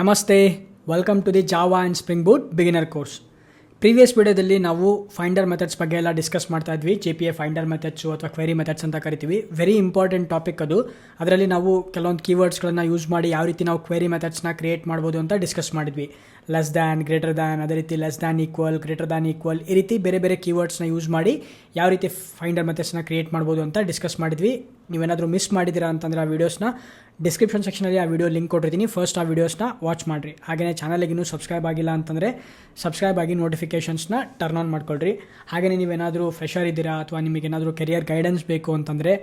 ನಮಸ್ತೆ welcome to the Java and Spring Boot beginner course previous ವಿಡಿಯೋದಲ್ಲಿ ನಾವು finder methods ಬಗ್ಗೆ ಎಲ್ಲ ಡಿಸ್ಕಸ್ ಮಾಡ್ತಾ ಇದ್ವಿ. J P A finder methods ಅಥವಾ ಕ್ವೆರಿ ಮೆಥಡ್ಸ್ ಅಂತ ಕರಿತೀವಿ. ವೆರಿ ಇಂಪಾರ್ಟೆಂಟ್ ಟಾಪಿಕ್ ಅದು. ಅದರಲ್ಲಿ ನಾವು ಕೆಲವೊಂದು ಕೀವರ್ಡ್ಸ್ಗಳನ್ನು ಯೂಸ್ ಮಾಡಿ ಯಾವ ರೀತಿ ನಾವು ಕ್ವೆರಿ ಮೆಥಡ್ಸ್ನ ಕ್ರಿಯೇಟ್ ಮಾಡ್ಬೋದು ಅಂತ ಡಿಸ್ಕಸ್ ಮಾಡಿದ್ವಿ. ಲೆಸ್ ದ್ಯಾನ್ ಗ್ರೇಟರ್ ದ್ಯಾನ್ ಅದೇ ರೀತಿ less than equal greater than equal ಈ ರೀತಿ ಬೇರೆ ಬೇರೆ ಕೀವರ್ಡ್ಸ್ನ ಯೂಸ್ ಮಾಡಿ ಯಾವ ರೀತಿ ಫೈಂಡರ್ ಮೆಥಡ್ಸ್ನ ಕ್ರಿಯೇಟ್ ಮಾಡ್ಬೋದು ಅಂತ ಡಿಸ್ಕಸ್ ಮಾಡಿದ್ವಿ. ನೀವೇನಾದರೂ ಮಿಸ್ ಮಾಡಿದ್ದೀರಾ ಅಂತಂದರೆ ಆ ವೀಡಿಯೋಸ್ನ ಡಿಸ್ಕ್ರಿಪ್ಷನ್ ಸೆಕ್ಷನಲ್ಲಿ ಆ ವಿಡಿಯೋ ಲಿಂಕ್ ಕೊಟ್ಟಿರ್ತೀನಿ. ಫಸ್ಟ್ ಆ ವೀಡಿಯೋಸ್ನ ವಾಚ್ ಮಾಡಿರಿ. ಹಾಗೆಯೇ ಚಾನಲ್ಗೆ ಇನ್ನೂ ಸಬ್ಸ್ಕ್ರೈಬ್ ಆಗಿಲ್ಲ ಅಂತಂದರೆ ಸಬ್ಸ್ಕ್ರೈಬ್ ಆಗಿ ನೋಟಿಫಿಕೇಷನ್ಸ್ನ ಟರ್ನ್ ಆನ್ ಮಾಡ್ಕೊಳ್ರಿ. ಹಾಗೆಯೇ ನೀವೇನಾದರೂ ಫ್ರೆಶರ್ ಇದ್ದೀರಾ ಅಥವಾ ನಿಮಗೇನಾದರೂ ಕೆರಿಯರ್ ಗೈಡೆನ್ಸ್ ಬೇಕು ಅಂತಂದರೆ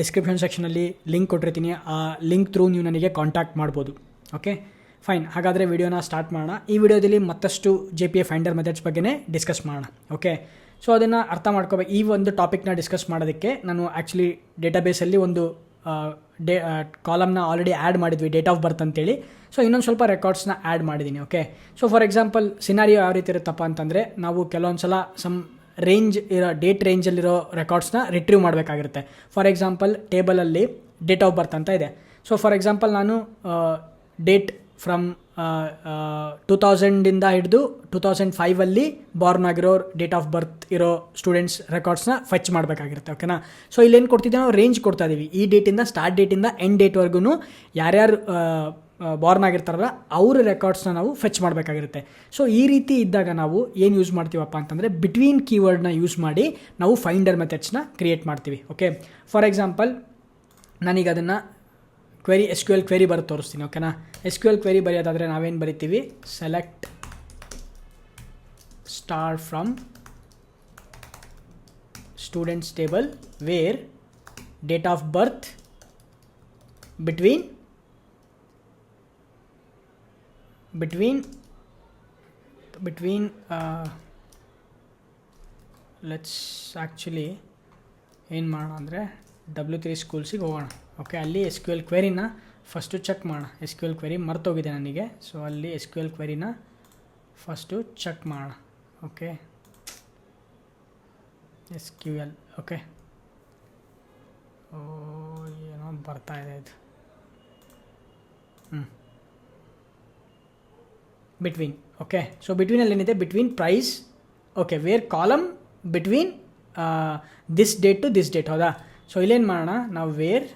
ಡಿಸ್ಕ್ರಿಪ್ಷನ್ ಸೆಕ್ಷನಲ್ಲಿ ಲಿಂಕ್ ಕೊಟ್ಟಿರ್ತೀನಿ. ಆ ಲಿಂಕ್ ಥ್ರೂ ನೀವು ನನಗೆ ಕಾಂಟ್ಯಾಕ್ಟ್ ಮಾಡ್ಬೋದು. ಓಕೆ ಫೈನ್ ಹಾಗಾದರೆ ವಿಡಿಯೋನ ಸ್ಟಾರ್ಟ್ ಮಾಡೋಣ. ಈ ವಿಡಿಯೋದಲ್ಲಿ ಮತ್ತಷ್ಟು J P A finder methods ಬಗ್ಗೆನೇ ಡಿಸ್ಕಸ್ ಮಾಡೋಣ. ಓಕೆ ಸೊ ಅದನ್ನು ಅರ್ಥ ಮಾಡ್ಕೋಬೇಕು. ಈ ಒಂದು ಟಾಪಿಕ್ನ ಡಿಸ್ಕಸ್ ಮಾಡೋದಕ್ಕೆ ನಾನು ಆ್ಯಕ್ಚುಲಿ ಡೇಟಾಬೇಸಲ್ಲಿ ಒಂದು ಡೇ ಕಾಲಮ್ನ ಆಲ್ರೆಡಿ ಆ್ಯಡ್ ಮಾಡಿದ್ವಿ ಡೇಟ್ ಆಫ್ ಬರ್ತ್ ಅಂತೇಳಿ. ಸೊ ಇನ್ನೊಂದು ಸ್ವಲ್ಪ ರೆಕಾರ್ಡ್ಸ್ನ ಆ್ಯಡ್ ಮಾಡಿದ್ದೀನಿ okay so for example scenario ಯಾವ ರೀತಿ ಇರುತ್ತಪ್ಪ ಅಂತಂದರೆ, ನಾವು ಕೆಲವೊಂದು ಸಲ ಸಮ್ ರೇಂಜ್ ಇರೋ ಡೇಟ್ ರೇಂಜಲ್ಲಿರೋ ರೆಕಾರ್ಡ್ಸ್ನ ರಿಟ್ರೀವ್ ಮಾಡಬೇಕಾಗಿರುತ್ತೆ ಫಾರ್ ಎಕ್ಸಾಂಪಲ್ ಟೇಬಲಲ್ಲಿ ಡೇಟ್ ಆಫ್ ಬರ್ತ್ ಅಂತ ಇದೆ. ಸೊ ಫಾರ್ ಎಕ್ಸಾಂಪಲ್ ನಾನು ಡೇಟ್ ಫ್ರಮ್ ಟೂ ತೌಸಂಡಿಂದ ಹಿಡಿದು ಟೂ ತೌಸಂಡ್ ಫೈವಲ್ಲಿ ಬಾರ್ನ್ ಆಗಿರೋ ಡೇಟ್ ಆಫ್ ಬರ್ತ್ ಇರೋ ಸ್ಟೂಡೆಂಟ್ಸ್ ರೆಕಾರ್ಡ್ಸ್ನ ಫೆಚ್ ಮಾಡಬೇಕಾಗಿರುತ್ತೆ ಓಕೆನಾ ಸೊ ಇಲ್ಲೇನು ಕೊಡ್ತಿದ್ದೀವಿ ನಾವು? ರೇಂಜ್ ಕೊಡ್ತಾ ಇದ್ದೀವಿ ಈ ಡೇಟಿಂದ ಸ್ಟಾರ್ಟ್ ಡೇಟಿಂದ ಎಂಡ್ ಡೇಟ್ವರೆಗೂ ಯಾರ್ಯಾರು ಬಾರ್ನ್ ಆಗಿರ್ತಾರಲ್ಲ, ಅವ್ರ ರೆಕಾರ್ಡ್ಸ್ನ ನಾವು ಫೆಚ್ ಮಾಡಬೇಕಾಗಿರುತ್ತೆ. ಸೊ ಈ ರೀತಿ ಇದ್ದಾಗ ನಾವು ಏನು ಯೂಸ್ ಮಾಡ್ತೀವಪ್ಪ ಅಂತಂದರೆ ಬಿಟ್ವೀನ್ ಕೀವರ್ಡ್ನ ಯೂಸ್ ಮಾಡಿ ನಾವು ಫೈಂಡರ್ ಮೆಥಡ್ಸ್ನ ಕ್ರಿಯೇಟ್ ಮಾಡ್ತೀವಿ ಓಕೆ ಫಾರ್ ಎಕ್ಸಾಂಪಲ್ ನಾನೀಗ ಅದನ್ನು query S Q L query ಬರೋದು ತೋರಿಸ್ತೀನಿ ಓಕೆನಾ ಎಸ್ ಕ್ಯೂ ಎಲ್ ಕ್ವೆರಿ ಬರೆಯೋದಾದರೆ ನಾವೇನು ಬರಿತೀವಿ? Select star from students table where date of birth between between between let's actually ಏನು ಮಾಡೋಣ ಅಂದರೆ ಡಬ್ಲ್ಯೂ ತ್ರೀ ಸ್ಕೂಲ್ಸಿಗೆ ಹೋಗೋಣ. ಓಕೆ ಅಲ್ಲಿ ಎಸ್ ಕ್ಯೂ ಎಲ್ ಕ್ವೆರಿನ ಫಸ್ಟು ಚೆಕ್ ಮಾಡೋಣ. ಎಸ್ ಕ್ಯೂ ಎಲ್ ಕ್ವೆರಿ ಮರ್ತೋಗಿದೆ ನನಗೆ. ಸೊ ಅಲ್ಲಿ ಎಸ್ ಕ್ಯೂ ಎಲ್ ಕ್ವೆರಿನ ಫಸ್ಟು ಚೆಕ್ ಮಾಡೋಣ. Okay S Q L okay ಓ, ಏನೋ ಬರ್ತಾ ಇದೆ ಇದು. ಹ್ಞೂ ಬಿಟ್ವೀನ್ ಓಕೆ ಸೊ ಬಿಟ್ವೀನಲ್ಲಿ ಏನಿದೆ? Between price okay where column between this date to this date ಹೌದಾ? ಸೊ ಇಲ್ಲೇನು ಮಾಡೋಣ ನಾವು where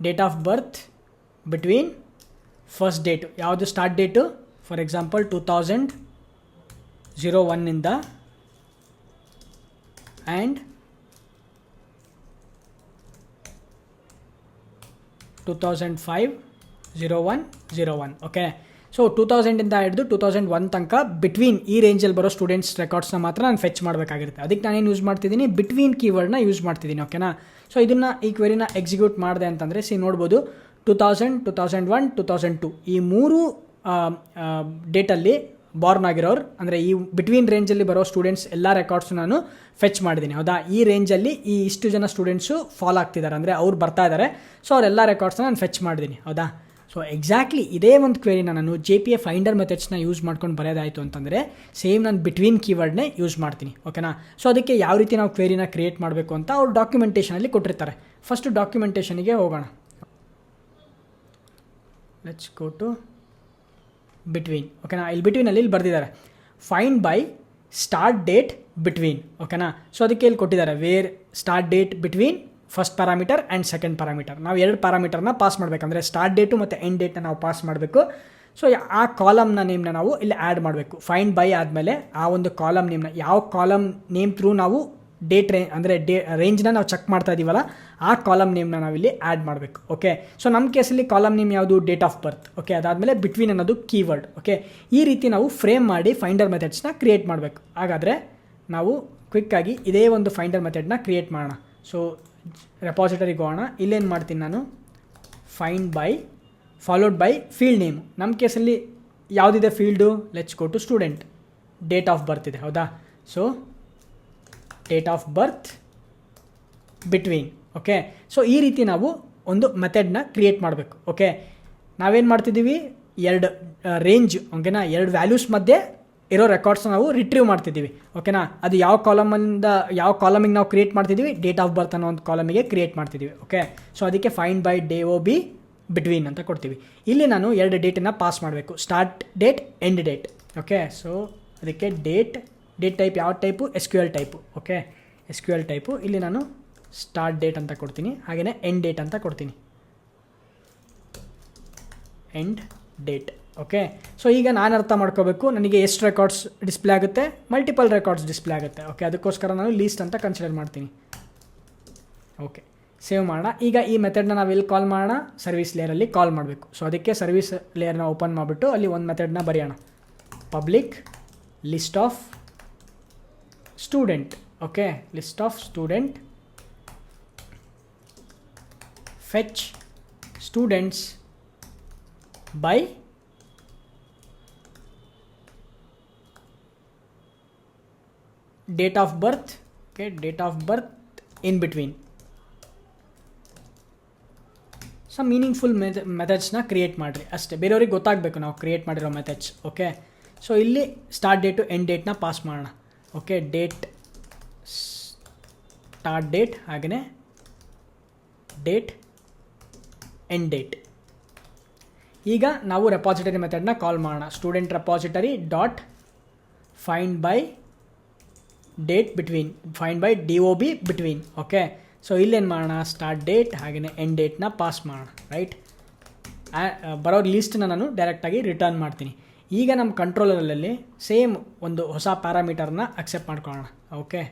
date of birth between first date ಯಾವುದು start date for example two thousand zero ಒನ್ನಿಂದ and two thousand five zero one zero one okay so two ತೌಸಂಡಿಂದ ಹಿಡಿದು two thousand one ತನಕ between ಈ ರೇಂಜಲ್ಲಿ ಬರೋ ಸ್ಟೂಡೆಂಟ್ಸ್ ರೆಕಾರ್ಡ್ಸ್ನ ಮಾತ್ರ ನಾನು ಫೆಚ್ ಮಾಡಬೇಕಾಗಿರುತ್ತೆ. ಅದಕ್ಕೆ ನಾನೇನು ಯೂಸ್ ಮಾಡ್ತಿದ್ದೀನಿ? ಬಿಟ್ವೀನ್ ಕೀವರ್ಡ್ನ ಯೂಸ್ ಮಾಡ್ತಿದ್ದೀನಿ ಓಕೆನಾ ಸೊ ಇದನ್ನು ಈ ಕ್ವೆರಿನ ಎಕ್ಸಿಕ್ಯೂಟ್ ಮಾಡಿದೆ ಅಂತಂದರೆ ಸಿ ನೋಡ್ಬೋದು two thousand two thousand one two thousand to ಈ ಮೂರು ಡೇಟಲ್ಲಿ ಬಾರ್ನ್ ಆಗಿರೋರು, ಅಂದರೆ ಈ ಬಿಟ್ವೀನ್ ರೇಂಜಲ್ಲಿ ಬರೋ ಸ್ಟೂಡೆಂಟ್ಸ್ ಎಲ್ಲ ರೆಕಾರ್ಡ್ಸ್ ನಾನು ಫೆಚ್ ಮಾಡಿದ್ದೀನಿ. ಹೌದಾ? ಈ ರೇಂಜಲ್ಲಿ ಈ ಇಷ್ಟು ಜನ ಸ್ಟೂಡೆಂಟ್ಸು ಫಾಲೋ ಆಗ್ತಿದ್ದಾರೆ ಅಂದರೆ ಅವ್ರು ಬರ್ತಾ ಇದ್ದಾರೆ ಸೊ ಅವರೆಲ್ಲ ರೆಕಾರ್ಡ್ಸ್ನ ನಾನು ಫೆಚ್ ಮಾಡಿದ್ದೀನಿ. ಹೌದಾ? ಸೊ ಎಕ್ಸಾಕ್ಟ್ಲಿ ಇದೇ ಒಂದು ಕ್ವೇರಿನ ನಾನು ಜೆ ಪಿ ಎ ಫೈಂಡರ್ ಮೆಥಡ್ಸ್ನ ಯೂಸ್ ಮಾಡ್ಕೊಂಡು ಬರೆಯೋದಾಯಿತು ಅಂತಂದರೆ ಸೇಮ್ ನಾನು ಬಿಟ್ವೀನ್ ಕೀವರ್ಡ್ನೇ ಯೂಸ್ ಮಾಡ್ತೀನಿ ಓಕೆನಾ ಸೊ ಅದಕ್ಕೆ ಯಾವ ರೀತಿ ನಾವು ಕ್ವೇರಿನ ಕ್ರಿಯೇಟ್ ಮಾಡಬೇಕು ಅಂತ ಅವ್ರು ಡಾಕ್ಯುಮೆಂಟೇಷನಲ್ಲಿ ಕೊಟ್ಟಿರ್ತಾರೆ. ಫಸ್ಟು ಡಾಕ್ಯುಮೆಂಟೇಷನಿಗೆ ಹೋಗೋಣ. ಲೆಟ್ಸ್ ಗೋ ಟು ಬಿಟ್ವೀನ್ ಓಕೆನಾ ಇಲ್ಲಿ ಬಿಟ್ವೀನಲ್ಲಿ ಇಲ್ಲಿ ಬರೆದಿದ್ದಾರೆ. Find by start date between ಓಕೆನಾ ಸೊ ಅದಕ್ಕೆ ಇಲ್ಲಿ ಕೊಟ್ಟಿದ್ದಾರೆ where start date between first parameter and second parameter ನಾವು ಎರಡು ಪ್ಯಾರಾಮೀಟರ್ನ ಪಾಸ್ ಮಾಡಬೇಕಂದ್ರೆ ಸ್ಟಾರ್ಟ್ ಡೇಟು ಮತ್ತು ಎಂಡ್ ಡೇಟ್ನ ನಾವು ಪಾಸ್ ಮಾಡಬೇಕು. ಸೊ ಆ ಕಾಲಮ್ನ ನೇಮ್ನ ನಾವು ಇಲ್ಲಿ ಆ್ಯಡ್ ಮಾಡಬೇಕು. ಫೈಂಡ್ ಬೈ ಆದಮೇಲೆ ಆ ಒಂದು ಕಾಲಮ್ ನೇಮ್ನ ಯಾವ ಕಾಲಮ್ ನೇಮ್ ಥ್ರೂ ನಾವು ಡೇಟ್ ರೇ ಅಂದರೆ ಡೇ ರೇಂಜ್ನ ನಾವು ಚೆಕ್ ಮಾಡ್ತಾ ಇದ್ದೀವಲ್ಲ ಆ ಕಾಲಮ್ ನೇಮ್ನ ನಾವಿಲ್ಲಿ ಆ್ಯಡ್ ಮಾಡಬೇಕು. ಓಕೆ ಸೊ ನಮ್ಮ ಕೇಸಲ್ಲಿ ಕಾಲಮ್ ನೇಮ್ ಯಾವುದು? ಡೇಟ್ ಆಫ್ ಬರ್ತ್ ಓಕೆ ಅದಾದಮೇಲೆ ಬಿಟ್ವೀನ್ ಅನ್ನೋದು ಕೀವರ್ಡ್ ಓಕೆ ಈ ರೀತಿ ನಾವು ಫ್ರೇಮ್ ಮಾಡಿ ಫೈಂಡರ್ ಮೆಥಡ್ಸ್ನ ಕ್ರಿಯೇಟ್ ಮಾಡಬೇಕು. ಹಾಗಾದರೆ ನಾವು ಕ್ವಿಕ್ಕಾಗಿ ಇದೇ ಒಂದು ಫೈಂಡರ್ ಮೆಥಡ್ನ ಕ್ರಿಯೇಟ್ ಮಾಡೋಣ. ಸೊ ರೆಪಾಸಿಟರಿಗೆ ಹೋಗೋಣ ಇಲ್ಲೇನು ಮಾಡ್ತೀನಿ ನಾನು? Find by followed by field name ನಮ್ಮ ಕೇಸಲ್ಲಿ ಯಾವುದಿದೆ field let's go to student date of birth ಇದೆ, ಹೌದಾ? So date of birth between okay so ಈ ರೀತಿ ನಾವು ಒಂದು ಮೆಥಡ್ನ ಕ್ರಿಯೇಟ್ ಮಾಡಬೇಕು ಓಕೆ ನಾವೇನು ಮಾಡ್ತಿದ್ದೀವಿ? ಎರಡು ರೇಂಜ್ ಓಕೆನಾ ಎರಡು ವ್ಯಾಲ್ಯೂಸ್ ಮಧ್ಯೆ ಇರೋ ರೆಕಾರ್ಡ್ಸ್ನ ನಾವು ರಿಟ್ರೀವ್ ಮಾಡ್ತಿದ್ದೀವಿ ಓಕೆನಾ ಅದು ಯಾವ ಕಾಲಮಿಂದ ಯಾವ ಕಾಲಮಿಗೆ ನಾವು ಕ್ರಿಯೇಟ್ ಮಾಡ್ತಿದ್ದೀವಿ? ಡೇಟ್ ಆಫ್ ಬರ್ತ್ ಅನ್ನೋ ಒಂದು ಕಾಲಮಿಗೆ ಕ್ರಿಯೇಟ್ ಮಾಡ್ತಿದ್ದೀವಿ ಓಕೆ ಸೊ ಅದಕ್ಕೆ find by D O B between ಅಂತ ಕೊಡ್ತೀವಿ. ಇಲ್ಲಿ ನಾನು ಎರಡು ಡೇಟನ್ನು ಪಾಸ್ ಮಾಡಬೇಕು. Start date end date okay so ಅದಕ್ಕೆ ಡೇಟ್ ಡೇಟ್ ಟೈಪ್ ಯಾವ type S Q L type okay S Q L type ಇಲ್ಲಿ ನಾನು ಸ್ಟಾರ್ಟ್ ಡೇಟ್ ಅಂತ ಕೊಡ್ತೀನಿ ಹಾಗೆಯೇ ಎಂಡ್ ಡೇಟ್ ಅಂತ ಕೊಡ್ತೀನಿ. ಎಂಡ್ ಡೇಟ್ ಓಕೆ ಸೊ ಈಗ ನಾನು ಅರ್ಥ ಮಾಡ್ಕೋಬೇಕು. ನನಗೆ ಎಷ್ಟು ರೆಕಾರ್ಡ್ಸ್ ಡಿಸ್ಪ್ಲೇ ಆಗುತ್ತೆ? ಮಲ್ಟಿಪಲ್ ರೆಕಾರ್ಡ್ಸ್ ಡಿಸ್ಪ್ಲೇ ಆಗುತ್ತೆ. ಓಕೆ ಅದಕ್ಕೋಸ್ಕರ ನಾನು ಲೀಸ್ಟ್ ಅಂತ ಕನ್ಸಿಡರ್ ಮಾಡ್ತೀನಿ. ಓಕೆ ಸೇವ್ ಮಾಡೋಣ. ಈಗ ಈ ಮೆಥಡ್ನ ನಾವು ಎಲ್ಲಿ ಕಾಲ್ ಮಾಡೋಣ? ಸರ್ವಿಸ್ ಲೇಯರಲ್ಲಿ ಕಾಲ್ ಮಾಡಬೇಕು. ಸೊ ಅದಕ್ಕೆ ಸರ್ವಿಸ್ ಲೇಯರ್ನ ಓಪನ್ ಮಾಡಿಬಿಟ್ಟು ಅಲ್ಲಿ ಒಂದು ಮೆಥಡ್ನ ಬರೆಯೋಣ. Public list of student okay list of student fetch students by date of birth okay date of birth in between so meaningful ಮೆಥ ಮೆಥಡ್ಸ್ನ ಕ್ರಿಯೇಟ್ ಮಾಡಿರಿ. ಅಷ್ಟೇ. ಬೇರೆಯವ್ರಿಗೆ ಗೊತ್ತಾಗಬೇಕು ನಾವು ಕ್ರಿಯೇಟ್ ಮಾಡಿರೋ ಮೆಥಡ್ಸ್ ಓಕೆ ಸೊ ಇಲ್ಲಿ ಸ್ಟಾರ್ಟ್ ಡೇಟು ಎಂಡ್ ಡೇಟ್ನ ಪಾಸ್ ಮಾಡೋಣ. ಓಕೆ ಡೇಟ್ ಸ್ಟಾರ್ಟ್ ಡೇಟ್ ಹಾಗೆಯೇ ಡೇಟ್ ಎಂಡ್ ಡೇಟ್ ಈಗ ನಾವು ರೆಪಾಸಿಟರಿ ಮೆಥಡನ್ನ ಕಾಲ್ ಮಾಡೋಣ. Student repository dot find by date between find by D O B between okay so ಇಲ್ಲೇನು ಮಾಡೋಣ? ಸ್ಟಾರ್ಟ್ ಡೇಟ್ ಹಾಗೆಯೇ ಎಂಡ್ ಡೇಟ್ನ ಪಾಸ್ ಮಾಡೋಣ ರೈಟ್ ಬರೋ ಲೀಸ್ಟನ್ನ ನಾನು ಡೈರೆಕ್ಟಾಗಿ ರಿಟರ್ನ್ ಮಾಡ್ತೀನಿ. ಈಗ ನಮ್ಮ ಕಂಟ್ರೋಲರಲ್ಲಿ ಸೇಮ್ ಒಂದು ಹೊಸ ಪ್ಯಾರಾಮೀಟರ್ನ ಅಕ್ಸೆಪ್ಟ್ ಮಾಡ್ಕೊಳ್ಳೋಣ ಓಕೆ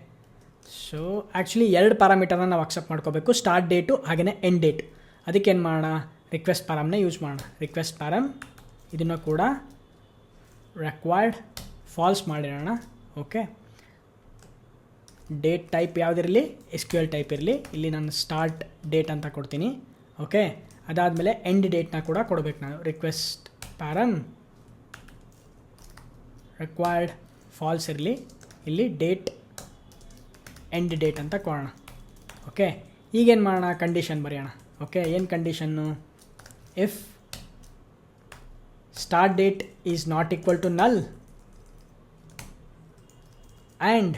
ಸೊ ಆ್ಯಕ್ಚುಲಿ ಎರಡು ಪ್ಯಾರಾಮೀಟರ್ನ ನಾವು ಅಕ್ಸೆಪ್ಟ್ ಮಾಡ್ಕೋಬೇಕು ಸ್ಟಾರ್ಟ್ ಡೇಟು ಹಾಗೆಯೇ ಎಂಡ್ ಡೇಟ್ ಅದಕ್ಕೆ ಏನು ಮಾಡೋಣ? ರಿಕ್ವೆಸ್ಟ್ ಪ್ಯಾರಮ್ನ ಯೂಸ್ ಮಾಡೋಣ. ರಿಕ್ವೆಸ್ಟ್ ಪ್ಯಾರಮ್ ಇದನ್ನು ಕೂಡ ರೆಕ್ವೈರ್ಡ್ ಫಾಲ್ಸ್ ಮಾಡಿರೋಣ ಓಕೆ ಡೇಟ್ ಟೈಪ್ ಯಾವುದಿರಲಿ ಎಸ್ ಕ್ಯೂ ಎಲ್ ಟೈಪ್ ಇರಲಿ, ಇಲ್ಲಿ ನಾನು ಸ್ಟಾರ್ಟ್ ಡೇಟ್ ಅಂತ ಕೊಡ್ತೀನಿ. ಓಕೆ ಅದಾದಮೇಲೆ ಎಂಡ್ ಡೇಟ್ನ ಕೂಡ ಕೊಡಬೇಕು ನಾನು. ರಿಕ್ವೆಸ್ಟ್ ಪ್ಯಾರನ್ ರಿಕ್ವೈರ್ಡ್ ಫಾಲ್ಸ್ ಇರಲಿ. ಇಲ್ಲಿ ಡೇಟ್ ಎಂಡ್ ಡೇಟ್ ಅಂತ ಕೊಡೋಣ. ಓಕೆ ಈಗೇನು ಮಾಡೋಣ? ಕಂಡೀಷನ್ ಬರೆಯೋಣ. ಓಕೆ ಏನು condition if start date is not equal to null and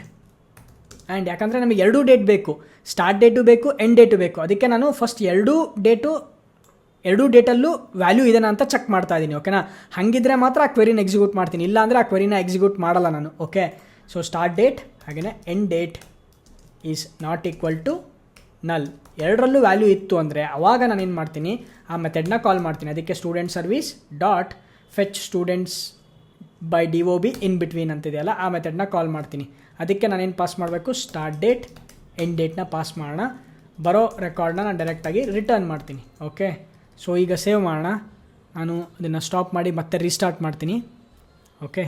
and ಯಾಕಂದರೆ ನಮಗೆ ಎರಡೂ ಡೇಟ್ ಬೇಕು. ಸ್ಟಾರ್ಟ್ ಡೇಟು ಬೇಕು ಎಂಡ್ ಡೇಟು ಬೇಕು. ಅದಕ್ಕೆ ನಾನು ಫಸ್ಟ್ ಎರಡೂ ಡೇಟು ಎರಡೂ ಡೇಟಲ್ಲೂ ವ್ಯಾಲ್ಯೂ ಇದೆನಾ ಅಂತ ಚೆಕ್ ಮಾಡ್ತಾ ಇದ್ದೀನಿ ಓಕೆನಾ ಹಾಗಿದ್ರೆ ಮಾತ್ರ ಆ ಕ್ವೆರಿನ ಎಕ್ಸಿಕ್ಯೂಟ್ ಮಾಡ್ತೀನಿ. ಇಲ್ಲ ಅಂದರೆ ಆ ಕ್ವೆರಿನ ಎಕ್ಸಿಕ್ಯೂಟ್ ಮಾಡಲ್ಲ ನಾನು ಓಕೆ ಸೊ ಸ್ಟಾರ್ಟ್ ಡೇಟ್ ಹಾಗೆಯೇ end date is not equal to null ಎರಡರಲ್ಲೂ ವ್ಯಾಲ್ಯೂ ಇತ್ತು ಅಂದರೆ ಆವಾಗ ನಾನು ಏನು ಮಾಡ್ತೀನಿ? ಆ ಮೆಥಡ್ನ ಕಾಲ್ ಮಾಡ್ತೀನಿ. ಅದಕ್ಕೆ student service dot fetch students by D O B in between ಅಂತಿದೆಯಲ್ಲ, ಆ ಮೆಥಡ್ನ ಕಾಲ್ ಮಾಡ್ತೀನಿ. ಅದಕ್ಕೆ ನಾನೇನು ಪಾಸ್ ಮಾಡಬೇಕು? ಸ್ಟಾರ್ಟ್ ಡೇಟ್ ಎಂಡ್ ಡೇಟ್ನ ಪಾಸ್ ಮಾಡೋಣ. ಬರೋ ರೆಕಾರ್ಡ್ನ ನಾನು ಡೈರೆಕ್ಟಾಗಿ ರಿಟರ್ನ್ ಮಾಡ್ತೀನಿ ಓಕೆ ಸೊ ಈಗ ಸೇವ್ ಮಾಡೋಣ. ನಾನು ಅದನ್ನು ಸ್ಟಾಪ್ ಮಾಡಿ ಮತ್ತೆ ರೀಸ್ಟಾರ್ಟ್ ಮಾಡ್ತೀನಿ ಓಕೆ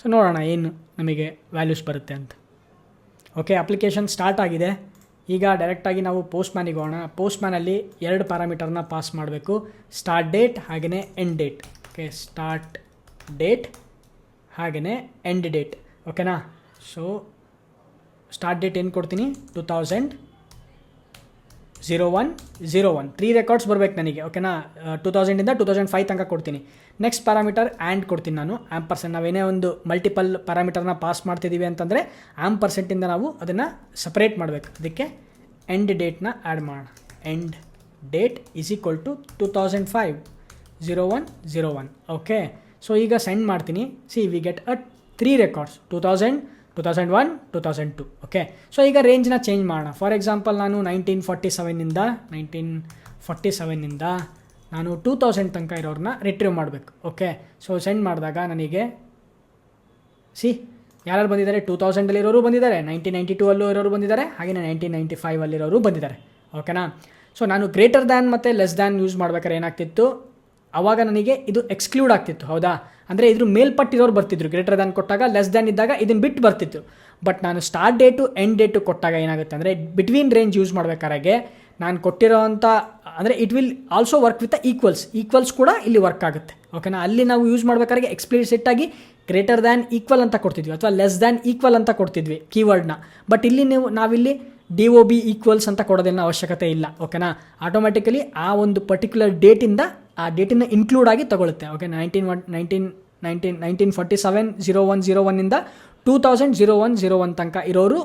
ಸೊ ನೋಡೋಣ ಏನು ನಮಗೆ ವ್ಯಾಲ್ಯೂಸ್ ಬರುತ್ತೆ ಅಂತ. ಓಕೆ ಅಪ್ಲಿಕೇಶನ್ ಸ್ಟಾರ್ಟ್ ಆಗಿದೆ. ಈಗ ಡೈರೆಕ್ಟಾಗಿ ನಾವು ಪೋಸ್ಟ್ ಮ್ಯಾನಿಗೆ ಹೋಗೋಣ. ಪೋಸ್ಟ್ ಮ್ಯಾನಲ್ಲಿ ಎರಡು ಪ್ಯಾರಾಮೀಟರ್ನ ಪಾಸ್ ಮಾಡಬೇಕು. ಸ್ಟಾರ್ಟ್ ಡೇಟ್ ಹಾಗೆಯೇ end date okay start date ಹಾಗೆಯೇ ಎಂಡ್ ಡೇಟ್ ಓಕೆನಾ ಸೊ ಸ್ಟಾರ್ಟ್ ಡೇಟ್ ಏನು ಕೊಡ್ತೀನಿ? Two thousand zero one zero one three records ಬರಬೇಕು ನನಗೆ ಓಕೆನಾ ಟೂ ತೌಸಂಡಿಂದ ಟೂ ತೌಸಂಡ್ ಫೈವ್ ತನಕ ಕೊಡ್ತೀನಿ. ನೆಕ್ಸ್ಟ್ ಪ್ಯಾರಾಮೀಟರ್ ಆ್ಯಂಡ್ ಕೊಡ್ತೀನಿ ನಾನು. ಆ್ಯಮ್ ಪರ್ಸೆಂಟ್ ನಾವೇನೇ ಒಂದು ಮಲ್ಟಿಪಲ್ ಪ್ಯಾರಾಮೀಟರ್ನ ಪಾಸ್ ಮಾಡ್ತಿದ್ದೀವಿ ಅಂತಂದರೆ ಆ್ಯಮ್ ಪರ್ಸೆಂಟಿಂದ ನಾವು ಅದನ್ನು ಸಪ್ರೇಟ್ ಮಾಡಬೇಕು. ಅದಕ್ಕೆ ಎಂಡ್ ಡೇಟ್ನ ಆ್ಯಡ್ ಮಾಡೋಣ. End date is equal to two thousand five zero one zero one okay so ಈಗ ಸೆಂಡ್ ಮಾಡ್ತೀನಿ. See we get at three records two thousand two thousand one two thousand two okay so ಈಗ ರೇಂಜ್ನ change ಮಾಡೋಣ. For example ನಾನು nineteen forty ಸೆವೆನ್ನಿಂದ nineteen forty ಸೆವೆನ್ನಿಂದ ನಾನು two thousand ತನಕ ಇರೋರನ್ನ ರಿಟ್ರೀವ್ ಮಾಡಬೇಕು. ಓಕೆ ಸೊ ಸೆಂಡ್ ಮಾಡಿದಾಗ ನನಗೆ ಸಿ ಯಾರು ಬಂದಿದ್ದಾರೆ? ಟೂ ತೌಸಂಡಲ್ಲಿರೋರು ಬಂದಿದ್ದಾರೆ. ನೈನ್ಟೀನ್ ನೈಂಟಿ ಟೂ ಅಲ್ಲೂ ಇರೋರು ಬಂದಿದ್ದಾರೆ. ಹಾಗೆಯೇ ನೈನ್ಟೀನ್ ನೈಂಟಿ ಫೈವಲ್ಲಿರೋರು ಬಂದಿದ್ದಾರೆ. ಓಕೆನಾ ಸೊ ನಾನು ಗ್ರೇಟರ್ ದ್ಯಾನ್ ಮತ್ತು ಲೆಸ್ ದ್ಯಾನ್ ಯೂಸ್ ಮಾಡ್ಬೇಕಾದ್ರೆ ಏನಾಗ್ತಿತ್ತು? ಆವಾಗ ನನಗೆ ಇದು ಎಕ್ಸ್ಕ್ಲೂಡ್ ಆಗ್ತಿತ್ತು, ಹೌದಾ? ಅಂದರೆ ಇದ್ರ ಮೇಲ್ಪಟ್ಟಿರೋರು ಬರ್ತಿದ್ರು ಗ್ರೇಟರ್ ದ್ಯಾನ್ ಕೊಟ್ಟಾಗ ಲೆಸ್ ದ್ಯಾನ್ ಇದ್ದಾಗ ಇದನ್ನು ಬಿಟ್ಟು ಬರ್ತಿತ್ತು. ಬಟ್ ನಾನು ಸ್ಟಾರ್ಟ್ ಡೇಟು ಎಂಡ್ ಡೇಟು ಕೊಟ್ಟಾಗ ಏನಾಗುತ್ತೆ ಅಂದರೆ ಬಿಟ್ವೀನ್ ರೇಂಜ್ ಯೂಸ್ ಮಾಡಬೇಕಾರಾಗೆ ನಾನು ಕೊಟ್ಟಿರೋವಂಥ ಅಂದರೆ it will also work with equals equals ಕೂಡ ಇಲ್ಲಿ ವರ್ಕ್ ಆಗುತ್ತೆ ಓಕೆನಾ ಅಲ್ಲಿ ನಾವು ಯೂಸ್ ಮಾಡ್ಬೇಕಾದ್ರೆ ಎಕ್ಸ್ಪ್ಲಿಸಿಟ್ ಆಗಿ ಗ್ರೇಟರ್ ದ್ಯಾನ್ ಈಕ್ವಲ್ ಅಂತ ಕೊಡ್ತಿದ್ವಿ, ಅಥವಾ ಲೆಸ್ ದ್ಯಾನ್ ಈಕ್ವಲ್ ಅಂತ ಕೊಡ್ತಿದ್ವಿ ಕೀವರ್ಡ್ನ ಬಟ್ ಇಲ್ಲಿ ನೀವು, ನಾವಿಲ್ಲಿ ಡಿ ಒ ಬಿ ಈಕ್ವಲ್ಸ್ ಅಂತ ಕೊಡೋದನ್ನ ಅವಶ್ಯಕತೆ ಇಲ್ಲ ಓಕೆನಾ ಆಟೋಮೆಟಿಕಲಿ ಆ ಒಂದು ಪರ್ಟಿಕ್ಯುಲರ್ ಡೇಟಿಂದ ಆ ಡೇಟಿನ ಇನ್ಕ್ಲೂಡ್ ಆಗಿ ತಗೊಳುತ್ತೆ. Okay nineteen one nineteen nineteen nineteen forty seven zero one zero ಒನ್ನಿಂದ two thousand zero one zero one ತನಕ ಇರೋರು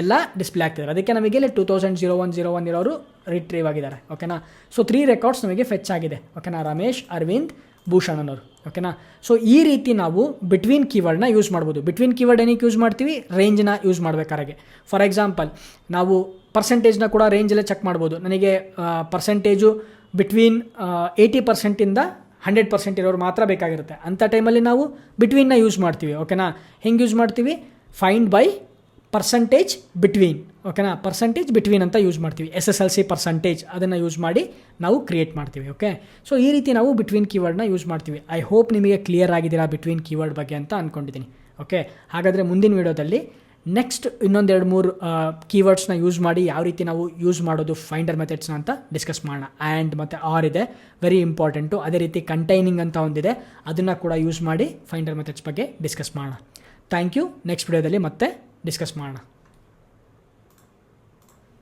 ಎಲ್ಲ ಡಿಸ್ಪ್ಲೇ ಆಗ್ತಿದ್ದಾರೆ ಅದಕ್ಕೆ ನಮಗೆ ಇಲ್ಲಿ two thousand zero one zero one ಇರೋರು ರಿಟ್ರೀವ್ ಆಗಿದ್ದಾರೆ. ಓಕೆನಾ ಸೊ ತ್ರೀ ರೆಕಾರ್ಡ್ಸ್ ನಮಗೆ ಫೆಚ್ ಆಗಿದೆ. ಓಕೆನಾ ರಮೇಶ್, ಅರವಿಂದ್, ಭೂಷಣ್ ಅನ್ನೋರು. ಓಕೆನಾ ಸೊ ಈ ರೀತಿ ನಾವು ಬಿಟ್ವೀನ್ ಕೀವರ್ಡ್ನ ಯೂಸ್ ಮಾಡ್ಬೋದು. ಬಿಟ್ವೀನ್ ಕೀವರ್ಡ್ ಏನಕ್ಕೆ ಯೂಸ್ ಮಾಡ್ತೀವಿ? ರೇಂಜ್ನ ಯೂಸ್ ಮಾಡಬೇಕಾದ್ರೆ. ಫಾರ್ ಎಕ್ಸಾಂಪಲ್ ನಾವು ಪರ್ಸೆಂಟೇಜ್ನ ಕೂಡ ರೇಂಜಲ್ಲೇ ಚೆಕ್ ಮಾಡ್ಬೋದು. ನನಗೆ ಪರ್ಸೆಂಟೇಜು ಬಿಟ್ವೀನ್ ಏಯ್ಟಿ ಪರ್ಸೆಂಟಿಂದ ಹಂಡ್ರೆಡ್ ಪರ್ಸೆಂಟ್ ಇರೋರು ಮಾತ್ರ ಬೇಕಾಗಿರುತ್ತೆ. ಅಂಥ ಟೈಮಲ್ಲಿ ನಾವು ಬಿಟ್ವೀನ್ನ ಯೂಸ್ ಮಾಡ್ತೀವಿ ಓಕೆನಾ ಹೆಂಗೆ ಯೂಸ್ ಮಾಡ್ತೀವಿ? ಫೈಂಡ್ ಬೈ ಪರ್ಸಂಟೇಜ್ ಬಿಟ್ವೀನ್ ಓಕೆನಾ ಪರ್ಸಂಟೇಜ್ ಬಿಟ್ವೀನ್ ಅಂತ ಯೂಸ್ ಮಾಡ್ತೀವಿ. S S L C percentage ಅದನ್ನು ಯೂಸ್ ಮಾಡಿ ನಾವು ಕ್ರಿಯೇಟ್ ಮಾಡ್ತೀವಿ ಓಕೆ ಸೊ ಈ ರೀತಿ ನಾವು ಬಿಟ್ವೀನ್ ಕೀವರ್ಡ್ನ ಯೂಸ್ ಮಾಡ್ತೀವಿ. ಐ ಹೋಪ್ ನಿಮಗೆ ಕ್ಲಿಯರ್ ಆಗಿದ್ದೀರಾ ಬಿಟ್ವೀನ್ ಕೀವರ್ಡ್ ಬಗ್ಗೆ ಅಂತ ಅಂದ್ಕೊಂಡಿದ್ದೀನಿ ಓಕೆ ಹಾಗಾದರೆ ಮುಂದಿನ ವೀಡಿಯೋದಲ್ಲಿ ನೆಕ್ಸ್ಟ್ ಇನ್ನೊಂದೆರಡು ಮೂರು ಕೀವರ್ಡ್ಸ್ನ ಯೂಸ್ ಮಾಡಿ ಯಾವ ರೀತಿ ನಾವು ಯೂಸ್ ಮಾಡೋದು ಫೈಂಡರ್ ಮೆಥಡ್ಸ್ನ ಅಂತ ಡಿಸ್ಕಸ್ ಮಾಡೋಣ. ಆ್ಯಂಡ್ ಮತ್ತು ಆರ್ ಇದೆ ವೆರಿ ಇಂಪಾರ್ಟೆಂಟು ಅದೇ ರೀತಿ ಕಂಟೈನಿಂಗ್ ಅಂತ ಒಂದಿದೆ, ಅದನ್ನು ಕೂಡ ಯೂಸ್ ಮಾಡಿ ಫೈಂಡರ್ ಮೆಥಡ್ಸ್ ಬಗ್ಗೆ ಡಿಸ್ಕಸ್ ಮಾಡೋಣ. ಥ್ಯಾಂಕ್ ಯು ನೆಕ್ಸ್ಟ್ ವಿಡಿಯೋದಲ್ಲಿ ಮತ್ತೆ ಡಿಸ್ಕಸ್ ಮಾಡೋಣ.